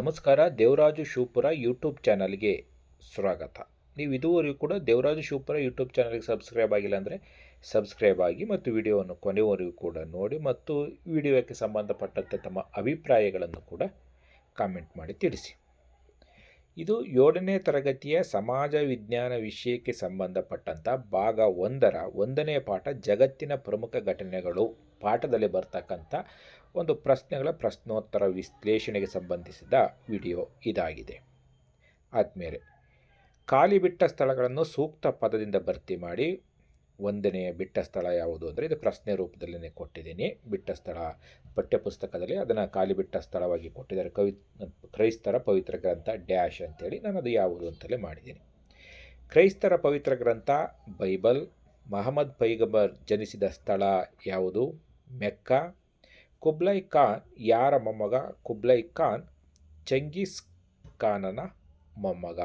ನಮಸ್ಕಾರ, ದೇವರಾಜು ಶಿವಪುರ ಯೂಟ್ಯೂಬ್ ಚಾನಲ್ಗೆ ಸ್ವಾಗತ. ನೀವು ಇದುವರೆಗೂ ಕೂಡ ದೇವರಾಜು ಶಿವಪುರ ಯೂಟ್ಯೂಬ್ ಚಾನಲ್ಗೆ ಸಬ್ಸ್ಕ್ರೈಬ್ ಆಗಿಲ್ಲ ಅಂದರೆ ಸಬ್ಸ್ಕ್ರೈಬ್ ಆಗಿ ಮತ್ತು ವಿಡಿಯೋವನ್ನು ಕೊನೆವರೆಗೂ ಕೂಡ ನೋಡಿ ಮತ್ತು ವಿಡಿಯೋಕ್ಕೆ ಸಂಬಂಧಪಟ್ಟಂತೆ ತಮ್ಮ ಅಭಿಪ್ರಾಯಗಳನ್ನು ಕೂಡ ಕಾಮೆಂಟ್ ಮಾಡಿ ತಿಳಿಸಿ. ಇದು ಏಳನೇ ತರಗತಿಯ ಸಮಾಜ ವಿಜ್ಞಾನ ವಿಷಯಕ್ಕೆ ಸಂಬಂಧಪಟ್ಟಂಥ ಭಾಗ ಒಂದರ ಒಂದನೇ ಪಾಠ ಜಗತ್ತಿನ ಪ್ರಮುಖ ಘಟನೆಗಳು. ಪಾಠದಲ್ಲಿ ಬರ್ತಕ್ಕಂಥ ಒಂದು ಪ್ರಶ್ನೆಗಳ ಪ್ರಶ್ನೋತ್ತರ ವಿಶ್ಲೇಷಣೆಗೆ ಸಂಬಂಧಿಸಿದ ವಿಡಿಯೋ ಇದಾಗಿದೆ. ಆದಮೇಲೆ, ಖಾಲಿ ಬಿಟ್ಟ ಸ್ಥಳಗಳನ್ನು ಸೂಕ್ತ ಪದದಿಂದ ಭರ್ತಿ ಮಾಡಿ, ಒಂದನೆಯ ಬಿಟ್ಟ ಸ್ಥಳ ಯಾವುದು ಅಂದರೆ ಇದು ಪ್ರಶ್ನೆ ರೂಪದಲ್ಲೇ ಕೊಟ್ಟಿದ್ದೀನಿ. ಬಿಟ್ಟ ಸ್ಥಳ, ಪಠ್ಯಪುಸ್ತಕದಲ್ಲಿ ಅದನ್ನು ಖಾಲಿ ಬಿಟ್ಟ ಸ್ಥಳವಾಗಿ ಕೊಟ್ಟಿದ್ದಾರೆ. ಕವಿ, ಕ್ರೈಸ್ತರ ಪವಿತ್ರ ಗ್ರಂಥ ಡ್ಯಾಶ್ ಅಂತೇಳಿ ನಾನು ಅದು ಯಾವುದು ಅಂತಲೇ ಮಾಡಿದ್ದೀನಿ. ಕ್ರೈಸ್ತರ ಪವಿತ್ರ ಗ್ರಂಥ, ಬೈಬಲ್, ಮಹಮ್ಮದ್ ಪೈಗಂಬರ್ ಜನಿಸಿದ ಸ್ಥಳ ಯಾವುದು? ಮೆಕ್ಕಾ, ಕುಬ್ಲೈ ಖಾನ್ ಯಾರ ಮೊಮ್ಮಗ? ಕುಬ್ಲೈ ಖಾನ್ ಚಂಗೀಸ್ ಖಾನನ ಮೊಮ್ಮಗ.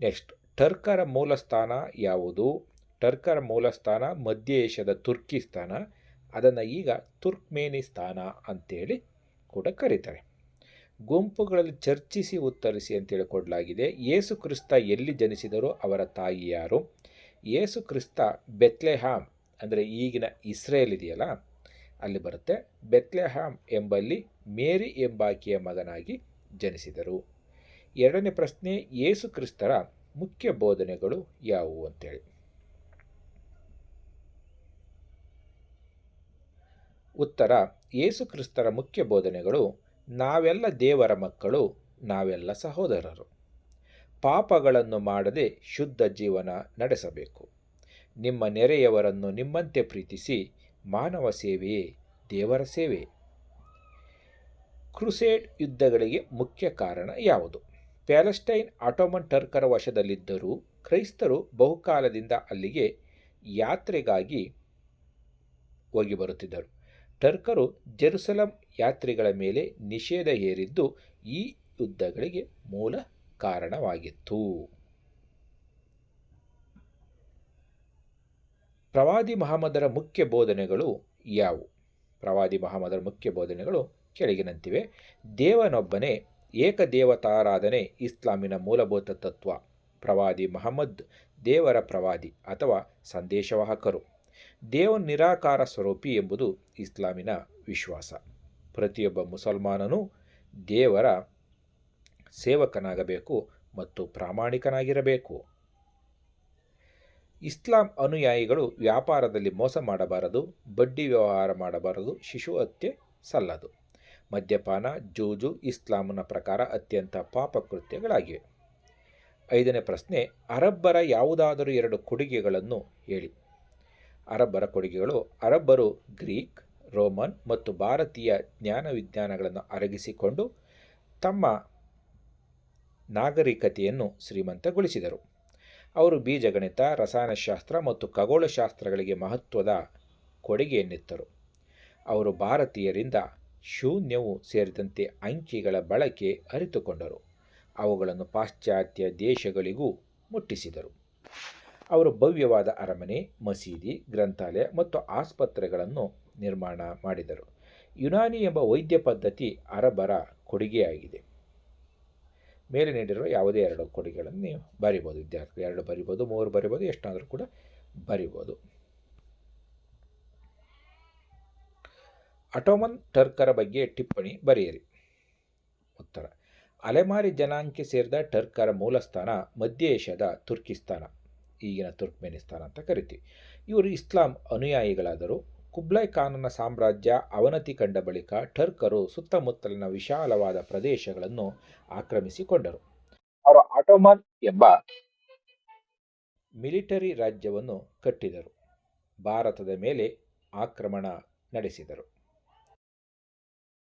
ನೆಕ್ಸ್ಟ್, ಟರ್ಕರ ಮೂಲಸ್ಥಾನ ಯಾವುದು? ಟರ್ಕರ ಮೂಲಸ್ಥಾನ ಮಧ್ಯ ಏಷ್ಯಾದ ತುರ್ಕಿಸ್ತಾನ ಅದನ್ನು ಈಗ ತುರ್ಕ್ಮೇನಿಸ್ತಾನ ಅಂತೇಳಿ ಕೂಡ ಕರೀತಾರೆ. ಗುಂಪುಗಳಲ್ಲಿ ಚರ್ಚಿಸಿ ಉತ್ತರಿಸಿ ಅಂತೇಳಿ ಕೊಡಲಾಗಿದೆ. ಯೇಸು ಕ್ರಿಸ್ತ ಎಲ್ಲಿ ಜನಿಸಿದರೂ? ಅವರ ತಾಯಿ ಯಾರು? ಯೇಸು ಕ್ರಿಸ್ತ ಬೆತ್ಲೆಹಾಮ್ ಅಂದರೆ ಈಗಿನ ಇಸ್ರೇಲ್ ಇದೆಯಲ್ಲ, ಅಲ್ಲಿ ಬರುತ್ತೆ. ಬೆತ್ಲೆಹಾಮ್ ಎಂಬಲ್ಲಿ ಮೇರಿ ಎಂಬಾಕೆಯ ಮಗನಾಗಿ ಜನಿಸಿದರು. ಎರಡನೇ ಪ್ರಶ್ನೆ ಯೇಸು ಕ್ರಿಸ್ತರ ಮುಖ್ಯ ಬೋಧನೆಗಳು ಯಾವುವು ಅಂತೇಳಿ. ಉತ್ತರ ಯೇಸು ಕ್ರಿಸ್ತರ ಮುಖ್ಯ ಬೋಧನೆಗಳು, ನಾವೆಲ್ಲ ದೇವರ ಮಕ್ಕಳು, ನಾವೆಲ್ಲ ಸಹೋದರರು. ಪಾಪಗಳನ್ನು ಮಾಡದೆ ಶುದ್ಧ ಜೀವನ ನಡೆಸಬೇಕು. ನಿಮ್ಮ ನೆರೆಯವರನ್ನು ನಿಮ್ಮಂತೆ ಪ್ರೀತಿಸಿ ಮಾನವ ಸೇವೆಯೇ ದೇವರ ಸೇವೆ. ಕ್ರುಸೇಡ್ ಯುದ್ಧಗಳಿಗೆ ಮುಖ್ಯ ಕಾರಣ ಯಾವುದು? ಪ್ಯಾಲೆಸ್ಟೈನ್ ಆಟೋಮನ್ ಟರ್ಕರ ವಶದಲ್ಲಿದ್ದರೂ ಕ್ರೈಸ್ತರು ಬಹುಕಾಲದಿಂದ ಅಲ್ಲಿಗೆ ಯಾತ್ರೆಗಾಗಿ ಹೋಗಿ ಬರುತ್ತಿದ್ದರು. ಟರ್ಕರು ಜೆರುಸಲಂ ಯಾತ್ರಿಗಳ ಮೇಲೆ ನಿಷೇಧ ಹೇರಿದ್ದು ಈ ಯುದ್ಧಗಳಿಗೆ ಮೂಲ ಕಾರಣವಾಗಿತ್ತು. ಪ್ರವಾದಿ ಮಹಮ್ಮದರ ಮುಖ್ಯ ಬೋಧನೆಗಳು ಯಾವುವು? ಪ್ರವಾದಿ ಮಹಮ್ಮದರ ಮುಖ್ಯ ಬೋಧನೆಗಳು ಕೆಳಗಿನಂತಿವೆ. ದೇವನೊಬ್ಬನೇ ಏಕದೇವತಾರಾಧನೆ ಇಸ್ಲಾಮಿನ ಮೂಲಭೂತ ತತ್ವ. ಪ್ರವಾದಿ ಮಹಮ್ಮದ್ ದೇವರ ಪ್ರವಾದಿ ಅಥವಾ ಸಂದೇಶವಾಹಕರು. ದೇವ ನಿರಾಕಾರ ಸ್ವರೂಪಿ ಎಂಬುದು ಇಸ್ಲಾಮಿನ ವಿಶ್ವಾಸ. ಪ್ರತಿಯೊಬ್ಬ ಮುಸಲ್ಮಾನನೂ ದೇವರ ಸೇವಕನಾಗಬೇಕು ಮತ್ತು ಪ್ರಾಮಾಣಿಕನಾಗಿರಬೇಕು. ಇಸ್ಲಾಂ ಅನುಯಾಯಿಗಳು ವ್ಯಾಪಾರದಲ್ಲಿ ಮೋಸ ಮಾಡಬಾರದು, ಬಡ್ಡಿ ವ್ಯವಹಾರ ಮಾಡಬಾರದು, ಶಿಶು ಹತ್ಯೆ ಸಲ್ಲದು. ಮದ್ಯಪಾನ, ಜೂಜು, ಇಸ್ಲಾಂನ ಪ್ರಕಾರ ಅತ್ಯಂತ ಪಾಪಕೃತ್ಯಗಳಾಗಿವೆ ಐದನೇ ಪ್ರಶ್ನೆ, ಅರಬ್ಬರ ಯಾವುದಾದರೂ ಎರಡು ಕೊಡುಗೆಗಳನ್ನು ಹೇಳಿ. ಅರಬ್ಬರ ಕೊಡುಗೆಗಳು, ಅರಬ್ಬರು ಗ್ರೀಕ್, ರೋಮನ್ ಮತ್ತು ಭಾರತೀಯ ಜ್ಞಾನ ವಿಜ್ಞಾನಗಳನ್ನು ಅರಗಿಸಿಕೊಂಡು ತಮ್ಮ ನಾಗರಿಕತೆಯನ್ನು ಶ್ರೀಮಂತಗೊಳಿಸಿದರು. ಅವರು ಬೀಜಗಣಿತ, ರಸಾಯನಶಾಸ್ತ್ರ ಮತ್ತು ಖಗೋಳಶಾಸ್ತ್ರಗಳಿಗೆ ಮಹತ್ವದ ಕೊಡುಗೆಯನ್ನಿತ್ತರು. ಅವರು ಭಾರತೀಯರಿಂದ ಶೂನ್ಯವು ಸೇರಿದಂತೆ ಅಂಕಿಗಳ ಬಳಕೆ ಅರಿತುಕೊಂಡರು. ಅವುಗಳನ್ನು ಪಾಶ್ಚಾತ್ಯ ದೇಶಗಳಿಗೂ ಮುಟ್ಟಿಸಿದರು. ಅವರು ಭವ್ಯವಾದ ಅರಮನೆ, ಮಸೀದಿ, ಗ್ರಂಥಾಲಯ ಮತ್ತು ಆಸ್ಪತ್ರೆಗಳನ್ನು ನಿರ್ಮಾಣ ಮಾಡಿದರು. ಯುನಾನಿ ಎಂಬ ವೈದ್ಯ ಪದ್ಧತಿ ಅರಬರ ಕೊಡುಗೆಯಾಗಿದೆ. ಮೇಲೆ ನೀಡಿರುವ ಯಾವುದೇ ಎರಡು ಕೊಡುಗೆಗಳನ್ನು ನೀವು ಬರಿಬೋದು. ವಿದ್ಯಾರ್ಥಿಗಳು ಎರಡು ಬರಿಬೋದು, ಮೂರು ಬರಿಬೋದು, ಎಷ್ಟಾದರೂ ಕೂಡ ಬರಿಬೋದು. ಅಟೋಮನ್ ಟರ್ಕರ ಬಗ್ಗೆ ಟಿಪ್ಪಣಿ ಬರೆಯಿರಿ. ಉತ್ತರ. ಅಲೆಮಾರಿ ಜನಾಂಗಕ್ಕೆ ಸೇರಿದ ಟರ್ಕರ ಮೂಲಸ್ಥಾನ ಮಧ್ಯ ಏಷ್ಯಾದ ತುರ್ಕಿಸ್ತಾನ, ಈಗಿನ ತುರ್ಕ್ಮೆನಿಸ್ತಾನ ಅಂತ ಕರಿತೀವಿ. ಇವರು ಇಸ್ಲಾಂ ಅನುಯಾಯಿಗಳಾದರು. ಕುಬ್ಲೈ ಖಾನನ ಸಾಮ್ರಾಜ್ಯ ಅವನತಿ ಕಂಡ ಬಳಿಕ ಟರ್ಕರು ಸುತ್ತಮುತ್ತಲಿನ ವಿಶಾಲವಾದ ಪ್ರದೇಶಗಳನ್ನು ಆಕ್ರಮಿಸಿಕೊಂಡರು. ಅವರು ಆಟೋಮನ್ ಎಂಬ ಮಿಲಿಟರಿ ರಾಜ್ಯವನ್ನು ಕಟ್ಟಿದರು. ಭಾರತದ ಮೇಲೆ ಆಕ್ರಮಣ ನಡೆಸಿದರು.